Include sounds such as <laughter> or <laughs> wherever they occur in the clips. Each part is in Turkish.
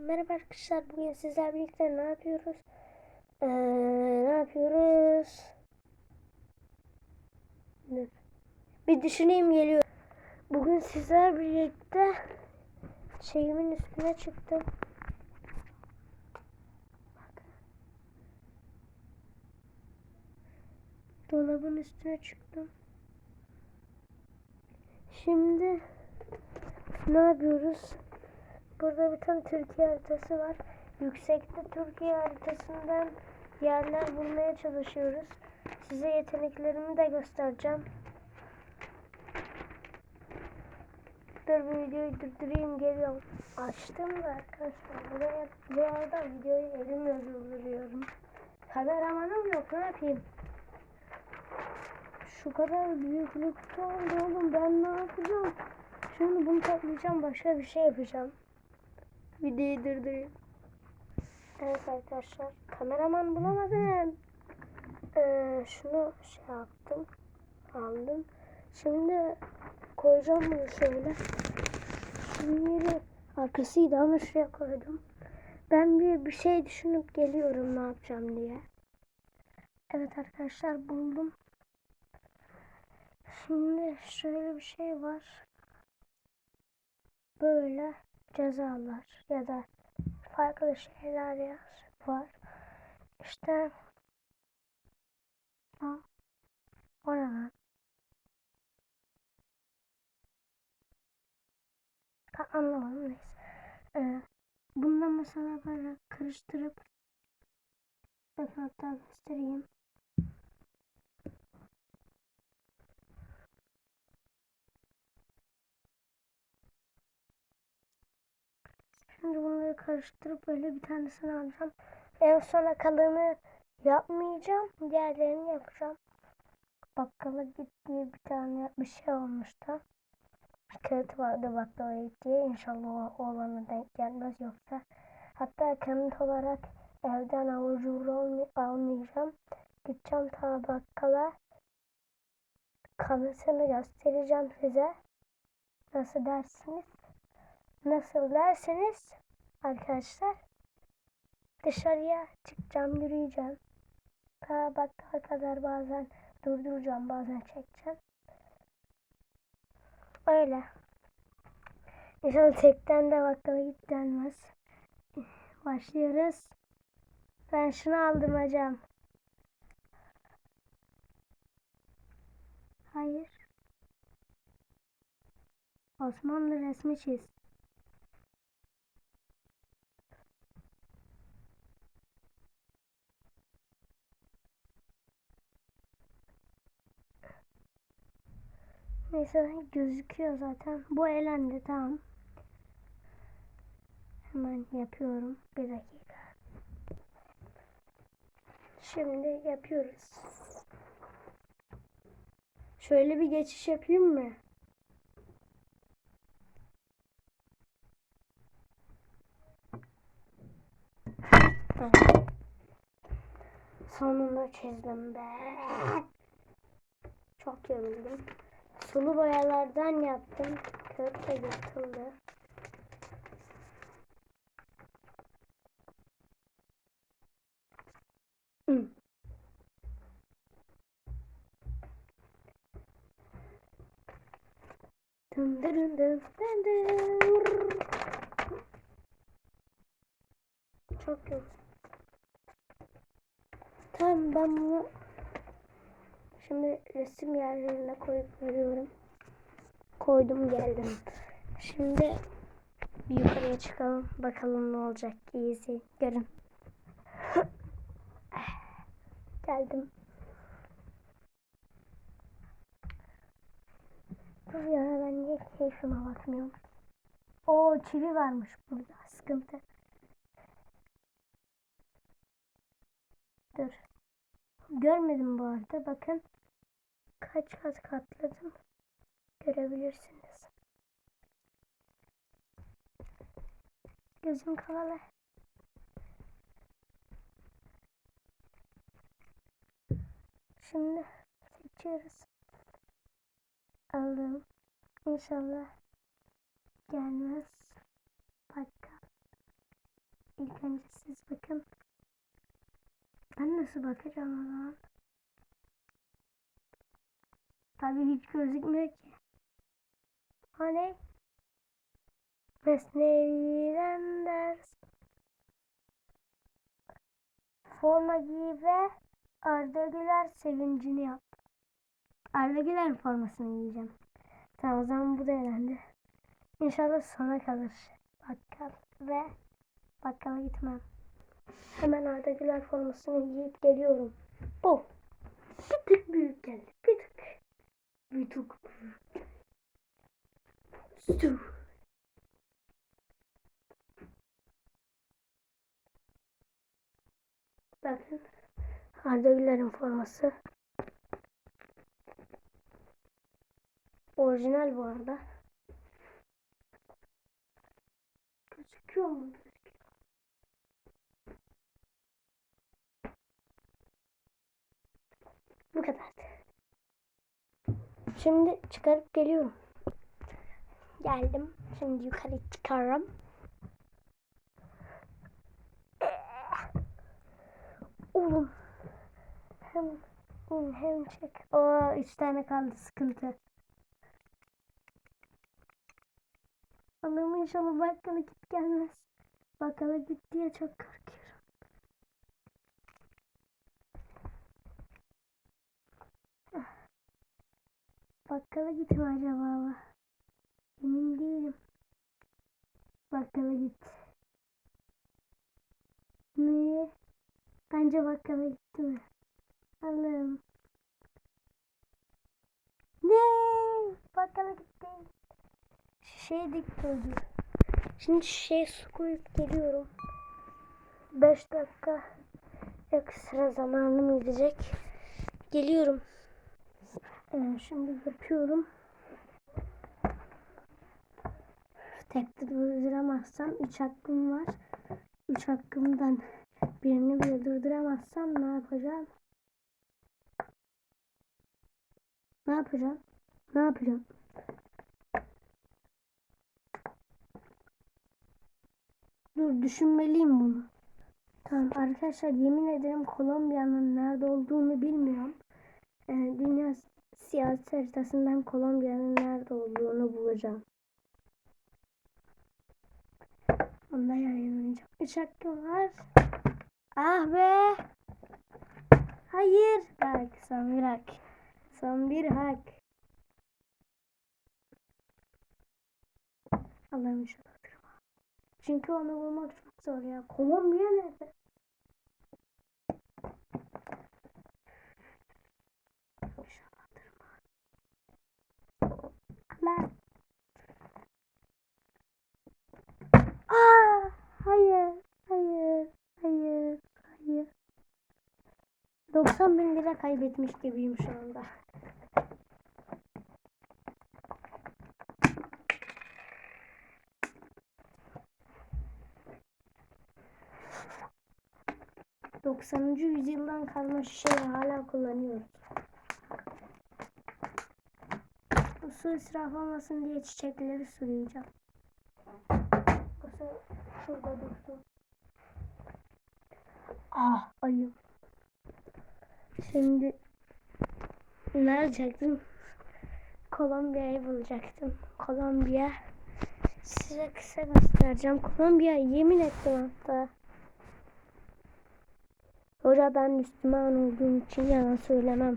Merhaba arkadaşlar. Bugün sizler birlikte ne yapıyoruz? Ee, ne yapıyoruz? Bir düşüneyim geliyor. Bugün sizler birlikte şeyimin üstüne çıktım. Dolabın üstüne çıktım. Şimdi ne yapıyoruz? Burada bir tane Türkiye haritası var. Yüksekte Türkiye haritasından yerler bulmaya çalışıyoruz. Size yeteneklerimi de göstereceğim. Dur bir videoyu durdurayım geliyorum. Açtım da arkadaşlar. Buraya, bu arada videoyu elimle durduruyorum. Kameramanım yok ne yapayım? Şu kadar büyüklükte oldu oğlum ben ne yapacağım? Şimdi bunu toplayacağım başka bir şey yapacağım. Videoyu durdurayım. Evet arkadaşlar kameraman bulamadım. Ee, şunu şey yaptım. Aldım. Şimdi koyacağım bunu şöyle. Yeri arkasıydı ama şuraya koydum. Ben bir, bir şey düşünüp geliyorum ne yapacağım diye. Evet arkadaşlar buldum. Şimdi şöyle bir şey var. Böyle cezalar ya da farklı şeyler yaz var. İşte ha, o ne lan? Ha, anlamadım neyse. Ee, bundan mesela böyle karıştırıp bakın hatta göstereyim. Şimdi bunları karıştırıp böyle bir tanesini alacağım. En sona kalanı yapmayacağım. Diğerlerini yapacağım. Bakkala gittiği bir tane bir şey olmuştu. Kağıt vardı bakkala gittiği. İnşallah o olana denk gelmez yoksa. Hatta kanıt olarak evden avucur almayacağım. Gideceğim ta bakkala. Kanıtını göstereceğim size. Nasıl dersiniz? Nasıl derseniz arkadaşlar dışarıya çıkacağım yürüyeceğim. Ta bakkala kadar bazen durduracağım bazen çekeceğim. Öyle. İnşallah tekten de bakkala git denmez. Başlıyoruz. Ben şunu aldım hocam. Hayır. Osmanlı resmi çiz. Neyse gözüküyor zaten. Bu elendi tamam. Hemen yapıyorum. Bir dakika. Şimdi yapıyoruz. Şöyle bir geçiş yapayım mı? Sonunda çizdim be. Çok yoruldum. Sulu boyalardan yaptım. Kağıt da yırtıldı. Dın dın dın dın dın. Çok yok. Tamam ben bunu şimdi resim yerlerine koyup veriyorum. Koydum geldim. Şimdi yukarıya çıkalım. Bakalım ne olacak. İyisi. Görün. <laughs> Geldim. Dur ya ben niye keyfime bakmıyorum. O çivi varmış burada. Sıkıntı. Dur. Görmedim bu arada. Bakın kaç kat katladım görebilirsiniz. Gözüm kapalı. Şimdi seçiyoruz. Aldım. İnşallah gelmez. Bakalım. İlk önce siz bakın. Ben nasıl bakacağım o zaman? Tabii hiç gözükmüyor ki. Hani? Mesnevi'den ders. Forma giy ve Arda Güler sevincini yap. Arda Güler formasını giyeceğim. Tamam o zaman bu da elendi. İnşallah sona kalır. Bakkal ve bakkala gitmem. Hemen Arda Güler formasını giyip geliyorum. Oh. Bir tık büyük geldi. Bir tık. Büyük. Stu. Bakın. Arda Güler'in forması. Orijinal bu arada. Gözüküyor mu? Bu kadardı. Şimdi çıkarıp geliyorum. Geldim. Şimdi yukarı çıkarım. Oğlum. Hem in hem çek. Oo, üç tane kaldı sıkıntı. Allah'ım inşallah bakkala git gelmez. Bakkala git diye çok korkuyorum. Bakkala git mi acaba? Emin değilim. Bakkala git. Ne? Bence bakkala gitti mi? Allah'ım. Ne? Bakkala gitti. Şişeye dik koydu. Şimdi şişeye su koyup geliyorum. 5 dakika ekstra zamanım gidecek. Geliyorum. Ee, şimdi yapıyorum. Tekte durduramazsam 3 hakkım var. 3 hakkımdan birini bile durduramazsam ne yapacağım? Ne yapacağım? Ne yapacağım? Dur düşünmeliyim bunu. Tamam arkadaşlar yemin ederim Kolombiya'nın nerede olduğunu bilmiyorum. Ee, dünya siyasi haritasından Kolombiya'nın nerede olduğunu bulacağım. Onda yayınlayacağım. Üç hakkım var. Ah be. Hayır. Bak son bir hak. Son bir hak. Allah'ım inşallah. Çünkü onu bulmak çok zor ya. Kolombiya nerede? Aa, hayır, hayır, hayır, hayır. 90 bin lira kaybetmiş gibiyim şu anda. Doksanıncı yüzyıldan kalma şişeyi hala kullanıyoruz. Su israf olmasın diye çiçekleri sulayacağım. Su şurada dursun. Ah ayım. Şimdi ne yapacaktım? Kolombiya'yı bulacaktım. Kolombiya. Size kısa göstereceğim. Kolombiya yemin ettim hatta. Hoca ben Müslüman olduğum için yalan söylemem.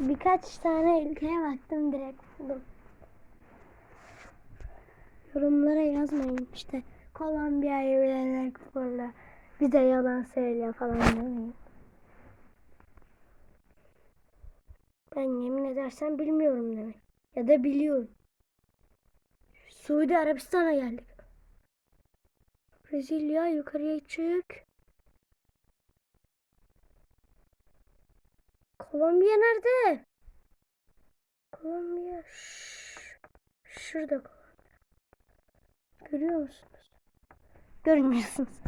Birkaç tane ülkeye baktım direkt buldum. Yorumlara yazmayın işte. Kolombiya'yı burada. Bir de yalan söylüyor falan demeyin. Ben yemin edersem bilmiyorum demek. Ya da biliyorum. Suudi Arabistan'a geldik. Brezilya yukarıya çık. Kolombiya nerede? Kolombiya şurada Kolombiya. Görüyor musunuz? Görmüyorsunuz.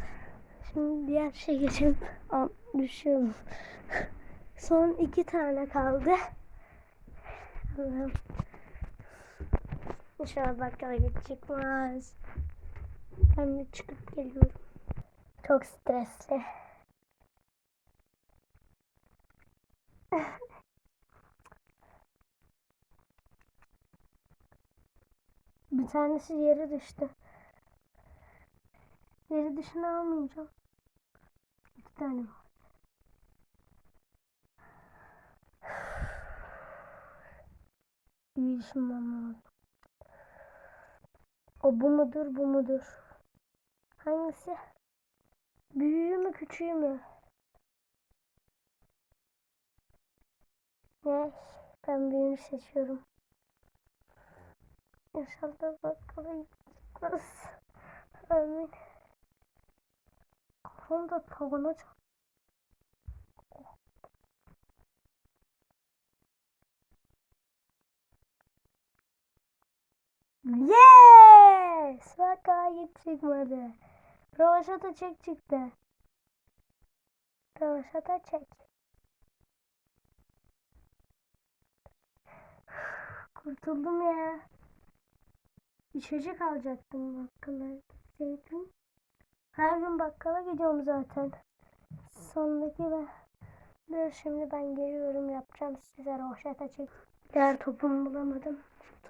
Şimdi diğer şey geçelim. Al, düşüyorum. <laughs> Son iki tane kaldı. Allah'ım. İnşallah bakkala git çıkmaz. Ben bir çıkıp geliyorum. Çok stresli. <laughs> Bir tanesi yere düştü. Yeri dışına almayacağım. İki tane var. İyi düşünmem lazım. O bu mudur bu mudur? Hangisi? Büyüğü mü küçüğü mü? Ne? Ben büyüğünü seçiyorum. İnşallah bakalım gitmez. Amin. Kafamda tavana çarp. Yes! Bak hayır çıkmadı. Rovaşata çek çıktı. Rovaşata çek. Kurtuldum ya. İçecek alacaktım bakkala gitseydim. Her gün bakkala gidiyorum zaten. Sondaki ve Dur şimdi ben geliyorum yapacağım size roşata çek. Diğer topumu bulamadım.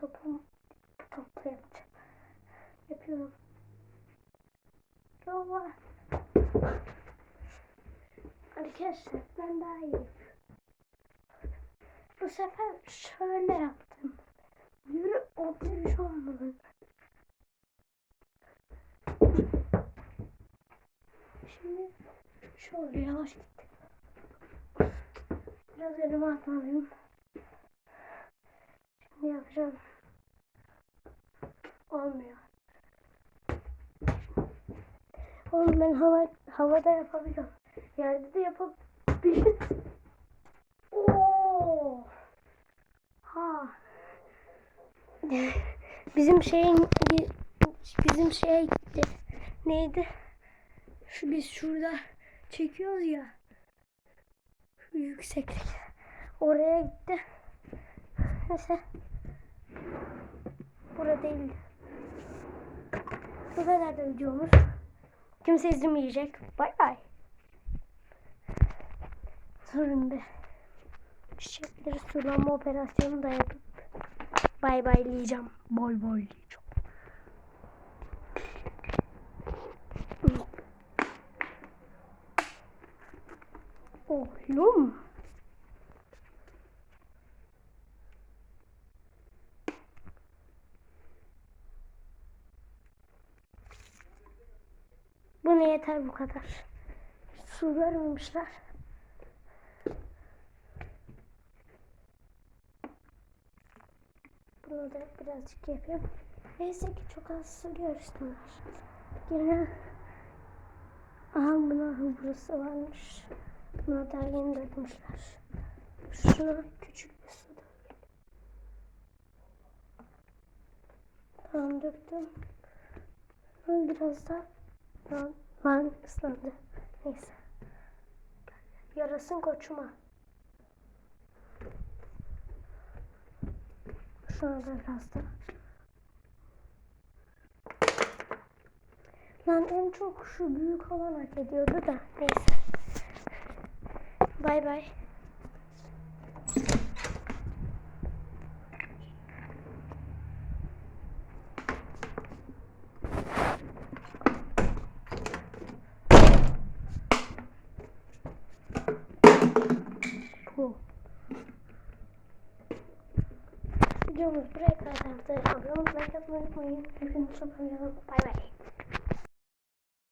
Topum bu topla yapacağım. Yapıyorum. Rova. Arkadaşlar ben daha iyi. Bu sefer şöyle yaptım. Yürü o bir şey olmadı. Şimdi şöyle yavaş gittim. Biraz elime atmalıyım. Şimdi yapacağım. Olmuyor. Oğlum ben hava, havada yapabiliyorum. Yerde de yapabilirim. Oo. Ha. Bizim şeyin bizim şeye gitti. Neydi? Şu biz şurada çekiyoruz ya. Şu yükseklik. Oraya gitti. Neyse. Burada değildi. Bu kadar da videomuz. Kimse izlemeyecek. Bay bay. Sorun be. Çiçekleri sulama operasyonu da yapıp bay baylayacağım. Bay baylayacağım. Oğlum. Bu ne yeter bu kadar. Su görmemişler. Bunu da birazcık yapayım. Neyse ki çok az su görsünler. Yine Aha buna burası varmış. Buna da yeni dökmüşler. Şuna küçük bir su dök. Tamam döktüm. Biraz da lan, lan ıslandı. Neyse. Yarasın koçuma. Şuna da biraz da. Lan en çok şu büyük olan hak ediyordu da. Neyse. Bay bay. Bu. Videomuz buraya kadardı. Abone olmayı unutmayın. Hepinizi çok seviyorum. Bay bay.